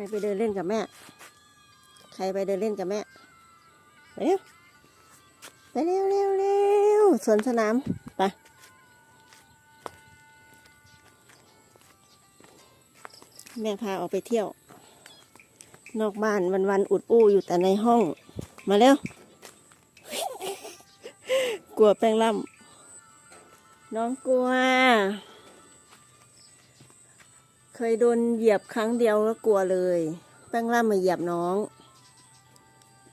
รไปเดินเล่นกับแม่ ใครไปเดินเล่นกับแม่ไปเร็วไปเร็วเร็วเร็วสวนสนามไปแม่พาออกไปเที่ยว นอกบ้านวันวันอุดอู้อยู่แต่ในห้อง มาเร็วกลัวแป้งล่ำน้องกลัว เคยโดนเหยียบครั้งเดียวก็กลัวเลย แป้งล่ำมาเหยียบน้อง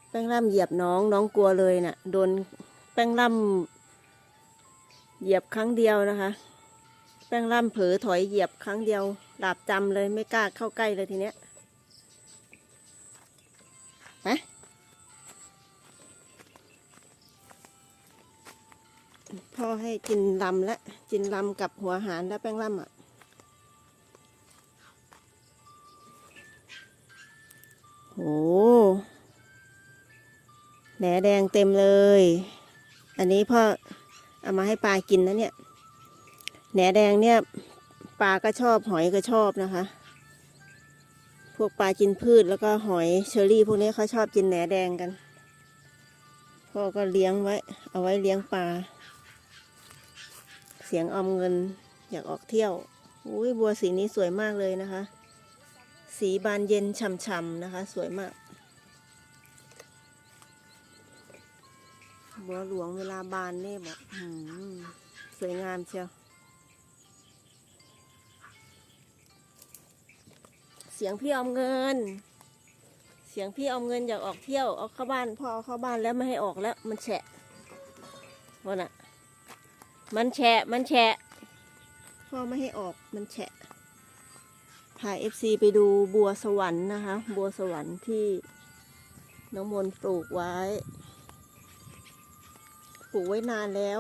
แป้งล่ำเหยียบน้องน้องกลัวเลยน่ะ โดนแป้งล่ำเหยียบครั้งเดียวนะคะ แป้งล่ำเผลอถอยเหยียบครั้งเดียวหลาบจำเลยไม่กล้าเข้าใกล้เลยทีเนี้ยไปพ่อให้กินลำและกินลำกับหัวหารและแป้งล่ำอะ โอ้แหนแดงเต็มเลย อันนี้พ่อเอามาให้ปลากินนะเนี่ย แหนแดงเนี่ยปลาก็ชอบหอยก็ชอบนะคะ พวกปลากินพืชแล้วก็หอยเชอรี่ พวกนี้เขาชอบกินแหนแดงกัน พ่อก็เลี้ยงไว้ เอาไว้เลี้ยงปลา เสียงออมเงินอยากออกเที่ยว อุ้ยบัวสีนี้สวยมากเลยนะคะ สีบานเย็นฉ่ำๆนะคะ สวยมาก บัวหลวงเวลาบานนี่บอกสวยงามเชียวเสียงพี่ออมเงิน เสียงพี่ออมเงินอยากออกเที่ยวเอาเข้าบ้านพอเอาเข้าบ้านแล้วไม่ให้ออกแล้ว มันแฉะวะน่ะมันแฉะมันแฉะพ่อไม่ให้ออกมันแฉะ พาเอฟซีไปดูบัวสวรรค์นะคะ บัวสวรรค์ที่น้องมนต์ปลูกไว้ ปลูกไว้นานแล้ว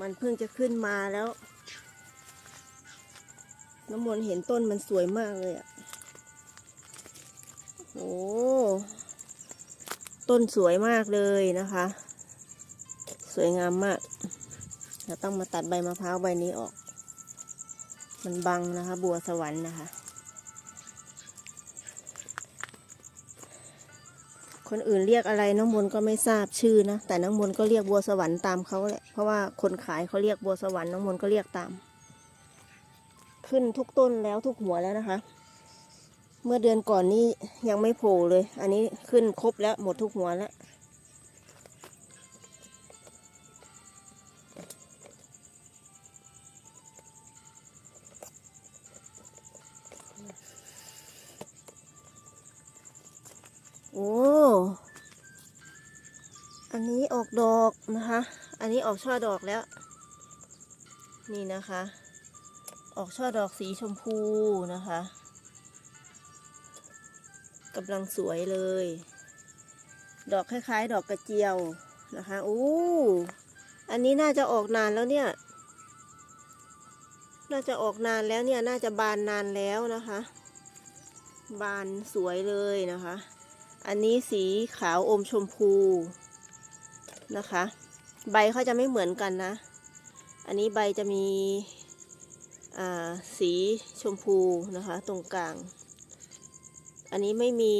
มันเพิ่งจะขึ้นมาแล้ว น้ำมนต์เห็นต้นมันสวยมากเลยอะ่ะโอ้ต้นสวยมากเลยนะคะ สวยงามมากเราต้องมาตัดใบมะพร้าวใบนี้ออก มันบังนะคะ บัวสวรรค์นะคะ คนอื่นเรียกอะไรน้องมนก็ไม่ทราบชื่อนะ แต่น้องมนก็เรียกบัวสวรรค์ตามเขาแหละ เพราะว่าคนขายเขาเรียกบัวสวรรค์น้องมนก็เรียกตาม ขึ้นทุกต้นแล้วทุกหัวแล้วนะคะ เมื่อเดือนก่อนนี้ยังไม่โผล่เลย อันนี้ขึ้นครบแล้วหมดทุกหัวแล้ว อ้ อันนี้ออกดอกนะคะ อันนี้ออกช่อดอกแล้ว นี่นะคะ ออกช่อดอกสีชมพูนะคะกำลังสวยเลย ดอกคล้าย ๆ ดอกกระเจียวนะคะโอ้อันนี้น่าจะออกนานแล้วเนี่ย น่าจะออกนานแล้วเนี่ย น่าจะบานนานแล้วนะคะ บานสวยเลยนะคะ อันนี้สีขาวอมชมพูนะคะ ใบเขาจะไม่เหมือนกันนะ อันนี้ใบจะมีสีชมพูนะคะ ตรงกลาง อันนี้ไม่มี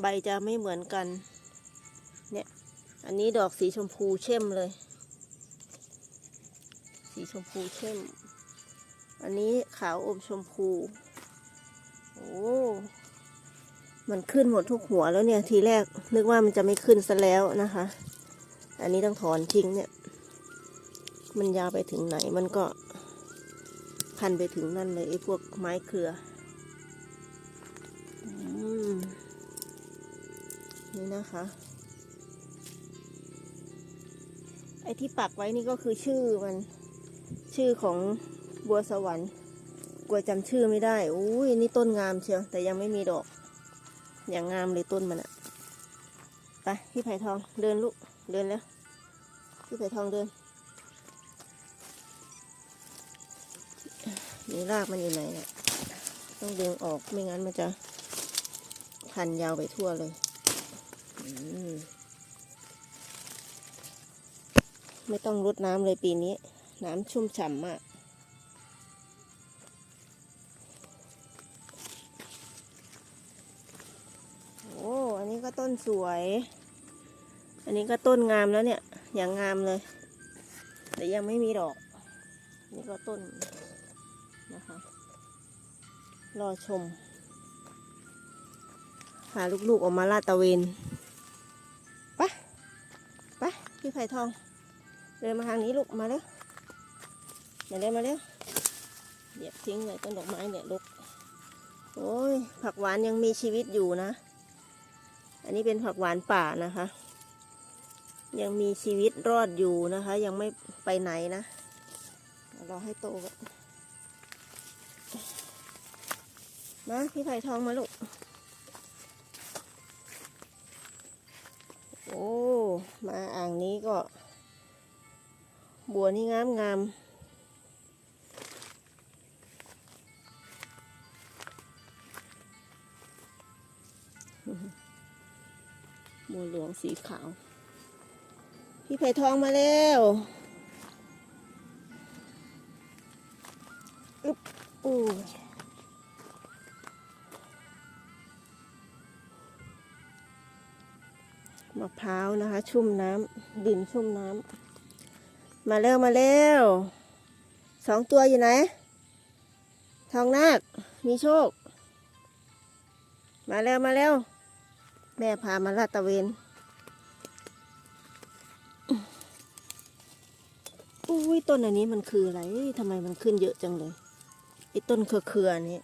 ใบจะไม่เหมือนกัน เนี่ย อันนี้ดอกสีชมพูเข้มเลย สีชมพูเข้ม อันนี้ขาวอมชมพู โอ้ มันขึ้นหมดทุกหัวแล้วเนี่ยทีแรกนึกว่ามันจะไม่ขึ้นซะแล้วนะคะ อันนี้ต้องถอนทิ้งเนี่ย มันยาวไปถึงไหนมันก็พันไปถึงนั่นเลยไอ้พวกไม้เครืออมนี่นะคะ ไอ้ที่ปักไว้นี่ก็คือชื่อมัน ชื่อของบัวสวรรค์กลัวจำชื่อไม่ได้ อุ้ยนี่ต้นงามเชียวแต่ยังไม่มีดอก อย่างงามเลยต้นมันอะไปพี่ไผ่ทองเดินลูกเดินแล้วพี่ไผ่ทองเดินนี่รากมันอยู่ไหนเนี่ยต้องดึงออกไม่งั้นมันจะพันยาวไปทั่วเลยมไม่ต้องรดน้ำเลยปีนี้ น้ำชุ่มฉ่ำมาก สวย อันนี้ก็ต้นงามแล้วเนี่ย อย่างงามเลย แต่ยังไม่มีดอก นี่ก็ต้นนะคะ รอชมพาลูกๆออกมาลาดตะเวนปะปะพี่ไผ่ทอง เดินมาทางนี้ลูกมาเร็วมาเร็วมาเร็วเดี๋ยวทิ้งเลยต้นดอกไม้เนี่ยลูกโอ้ยผักหวานยังมีชีวิตอยู่นะ อันนี้เป็นผักหวานป่านะคะ ยังมีชีวิตรอดอยู่นะคะ ยังไม่ไปไหนนะรอให้โตก่อนมาพี่ไผ่ทองมาลูก โอ้ มาอ่างนี้ก็ บัวนี่งามงาม บัวหลืองสีขาว พี่ไผ่ทองมาแล้วอึ๊บอู้มะพร้าวนะคะ ชุ่มน้ำดินชุ่มน้ำมาเร็วมาเร็วสองตัวอยู่ไหน ทองนาคมีโชค มาเร็วมาเร็ว แม่พามาลาดตะเวนอุ้ยต้นอันนี้มันคืออะไรทำไมมันขึ้นเยอะจังเลยไอ้ต้นเครือๆนี้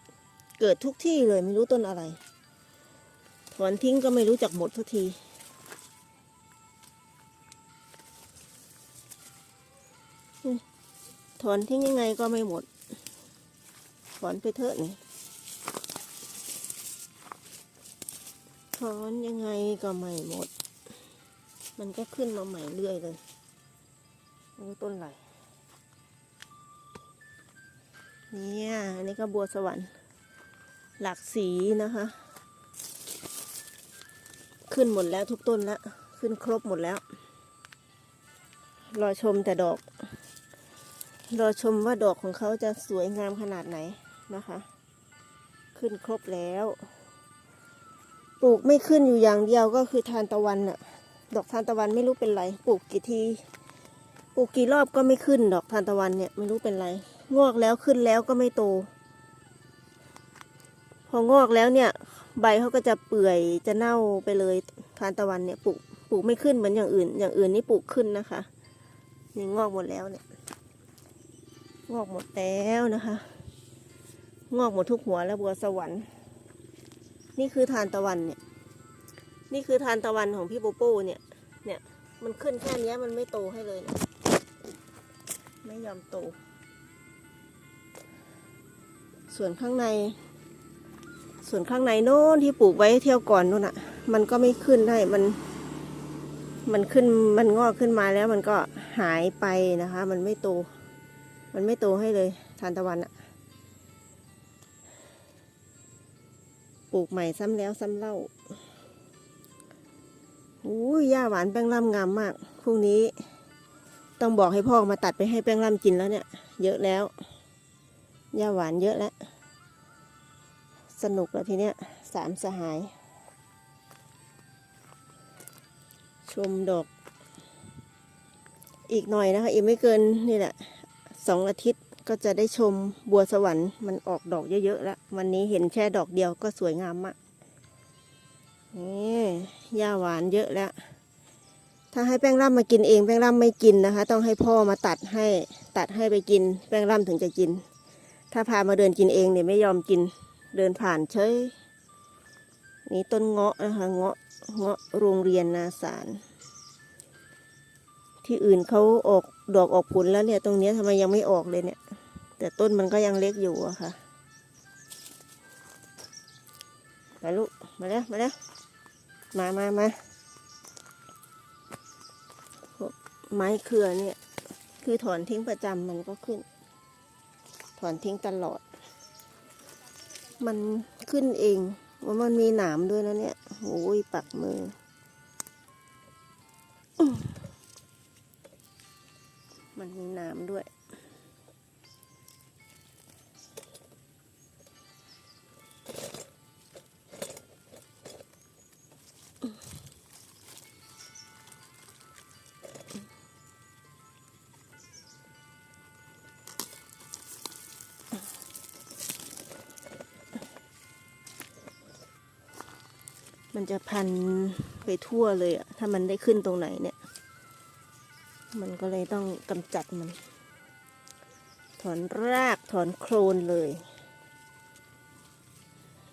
เกิดทุกที่เลยไม่รู้ต้นอะไร ถอนทิ้งก็ไม่รู้จักหมดทุกทีถอนทิ้งยังไงก็ไม่หมด ถอนไปเถอะนี่ ถอนยังไงก็ไม่หมด มันก็ขึ้นมาใหม่เรื่อยเลยโอ้ต้นอะไรเนี่ยอันนี้ก็บัวสวรรค์ หลากสีนะคะ ขึ้นหมดแล้วทุกต้นล้วขึ้นครบหมดแล้ว รอชมแต่ดอก รอชมว่าดอกของเขาจะสวยงามขนาดไหนนะคะ ขึ้นครบแล้ว ปลูกไม่ขึ้นอยู่อย่างเดียวก็คือทานตะวันน่ะดอกทานตะวันไม่รู้เป็นไร ปลูกกี่ที ปลูกกี่รอบก็ไม่ขึ้น ดอกทานตะวันเนี่ยไม่รู้เป็นไร งอกแล้วขึ้นแล้วก็ไม่โต พองอกแล้วเนี่ย ใบเขาก็จะเปื่อยจะเน่าไปเลยทานตะวันเนี่ยปลูกปลูกไม่ขึ้นเหมือนอย่างอื่น อย่างอื่นนี่ปลูกขึ้นนะคะนี่งอกหมดแล้วเนี่ย งอกหมดแล้วนะคะ งอกหมดทุกหัวแล้วบัวสวรรค์ นี่คือทานตะวันเนี่ย นี่คือทานตะวันของพี่โปโป้เนี่ย เนี่ย มันขึ้นแค่นี้มันไม่โตให้เลยนะไม่ยอมโต ส่วนข้างใน ส่วนข้างในโน้นที่ปลูกไว้เที่ยวก่อนนู่นอะ มันก็ไม่ขึ้นได้ มัน มันขึ้น มันงอกขึ้นมาแล้วมันก็หายไปนะคะ มันไม่โต มันไม่โตให้เลย ทานตะวันอะ ปลูกใหม่ซ้ำแล้วซ้ำเล่าอุ้ยหญ้าหวานแป้งล่ำงามมาก พรุ่งนี้ ต้องบอกให้พ่อมาตัดไปให้แป้งล่ำกินแล้วเนี่ย เยอะแล้ว หญ้าหวานเยอะแล้ว สนุกแล้วทีเนี้ย สามสหาย ชมดอก อีกหน่อยนะคะ อีกไม่เกินนี่แหละ สองอาทิตย์ ก็จะได้ชมบัวสวรรค์มันออกดอกเยอะๆแล้ว วันนี้เห็นแค่ดอกเดียวก็สวยงามมากนี่หญ้าหวานเยอะแล้ว ถ้าให้แป้งร่ำมากินเองแป้งร่ำไม่กินนะคะ ต้องให้พ่อมาตัดให้ตัดให้ไปกิน แป้งร่ำถึงจะกิน ถ้าพามาเดินกินเองเนี่ยไม่ยอมกินเดินผ่านเฉยนี่ต้นเงาะนะคะเงาะเงาะโรงเรียนนาสาร ที่อื่นเขาออกดอกออกผลแล้วเนี่ย ตรงนี้ทำไมยังไม่ออกเลยเนี่ย แต่ต้นมันก็ยังเล็กอยู่อะค่ะมาลูกมาแล้วมาแล้วมามามาพวกไม้เครือเนี่ย คือถอนทิ้งประจำมันก็ขึ้น ถอนทิ้งตลอด มันขึ้นเองว่ามันมีหนามด้วยนะเนี่ยโอ้ยปักมืออื้อมันมีหนามด้วย มันจะพันไปทั่วเลยอะถ้ามันได้ขึ้นตรงไหนเนี่ย มันก็เลยต้องกำจัดมัน ถอนรากถอนโครนเลย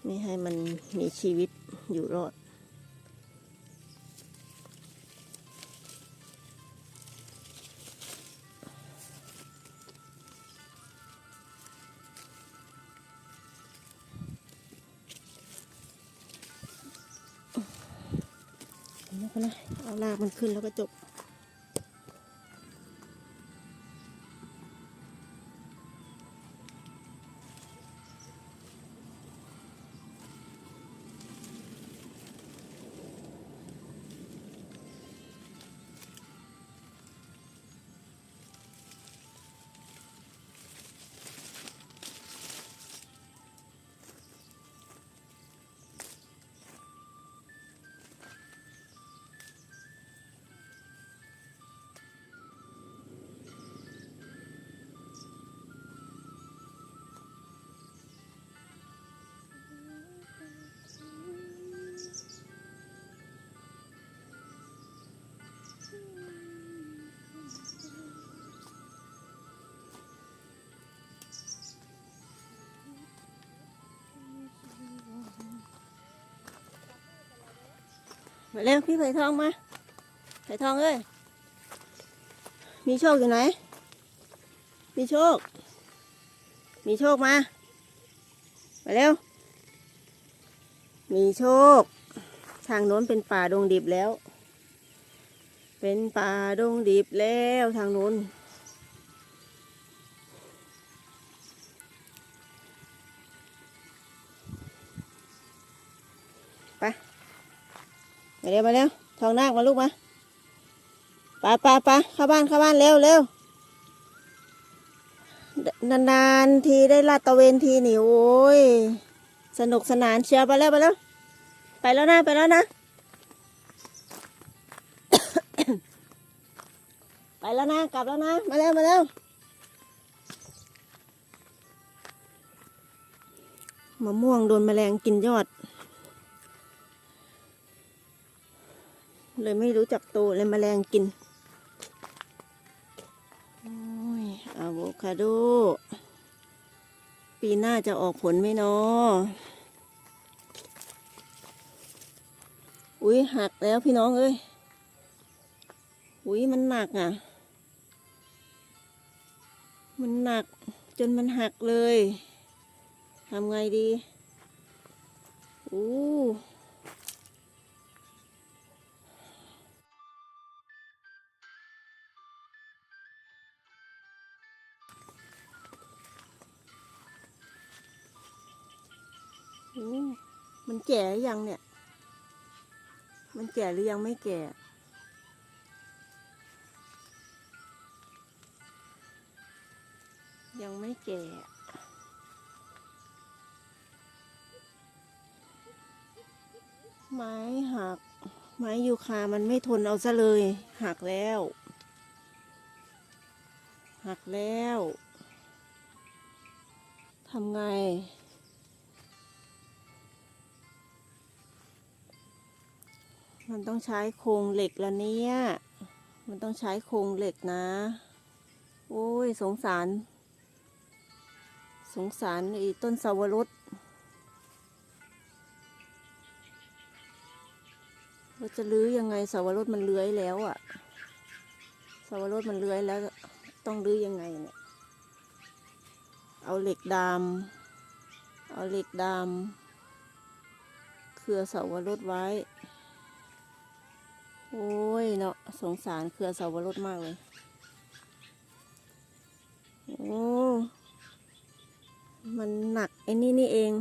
ไม่ให้มันมีชีวิตอยู่รอด เอาละเอาลากมันขึ้นแล้วก็จบ มาเร็วพี่ไผ่ทองมาไผ่ทองเอ้ย มีโชคอยู่ไหน มีโชค มีโชคมา มาเร็ว มีโชค ทางโน้นเป็นป่าดงดิบแล้ว เป็นป่าดงดิบแล้วทางโน้น เร็วมาเร็วทองนาคมาลูกมาไปไปไปเข้าบ้านเข้าบ้านเร็วเร็วนานๆทีได้ลาดตะเวนทีนี่โอ้ยสนุกสนานเชียวไปแล้วไปแล้ว ไปแล้วนะไปแล้วนะ ไปแล้วนะกลับแล้วนะ มาเร็วมาเร็วมะม่วงโดนแมลงกินยอด เลยไม่รู้จักโตเลยมแมลงกินโอ้ยอะโวคาโด ปีหน้าจะออกผลไหมเนาะอุ้ยหักแล้วพี่น้องเอ้ย อุ้ยมันหนักอะ มันหนักจนมันหักเลย ทำไงดี อู้ มันแก่หรือยังเนี่ย มันแก่หรือยังไม่แก่ ยังไม่แก่ไม้หัก ไม้ยูคามันไม่ทนเอาซะเลย หักแล้ว หักแล้วทำไง มันต้องใช้โครงเหล็กและเนี่ย มันต้องใช้โครงเหล็กนะ โอ้ยสงสาร สงสารไอ้ต้นสาวรสเราจะลื้อยังไงสาวรสมันเลื้อยแล้วอะสาวรสมันเลื้อยแล้วต้องลื้อยังไงเนี่ย เอาเหล็กดามเอาเหล็กดามเครือสาวรสไว้ โอ้ยเนาะสงสารเครือเสาวรสมากเลย โอ้ มันหนักไอ้นี่นี่เอง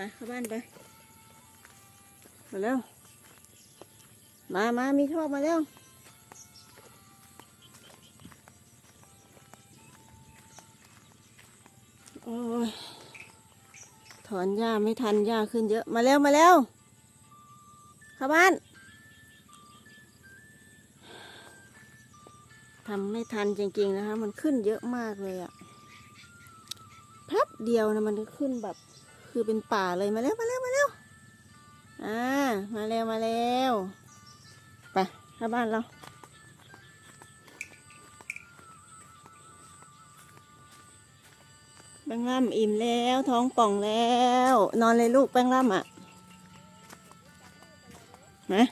ไปเข้าบ้านไป มาเร็ว มามามีโชคมาเร็วโอ้ยถอนหญ้าไม่ทันหญ้าขึ้นเยอะ มาเร็ว มาเร็ว เข้าบ้านทำไม่ทันจริงๆนะคะ มันขึ้นเยอะมากเลยอะแป๊บเดียวนะมันขึ้นแบบ คือเป็นป่าเลยมาเร็วมาเร็วมาเร็วอ่ามาเร็วมาเร็วไปเข้าบ้านเราแป้งล่ำอิ่มแล้วท้องป่องแล้ว นอนเลยลูกแป้งล่ำอะนะ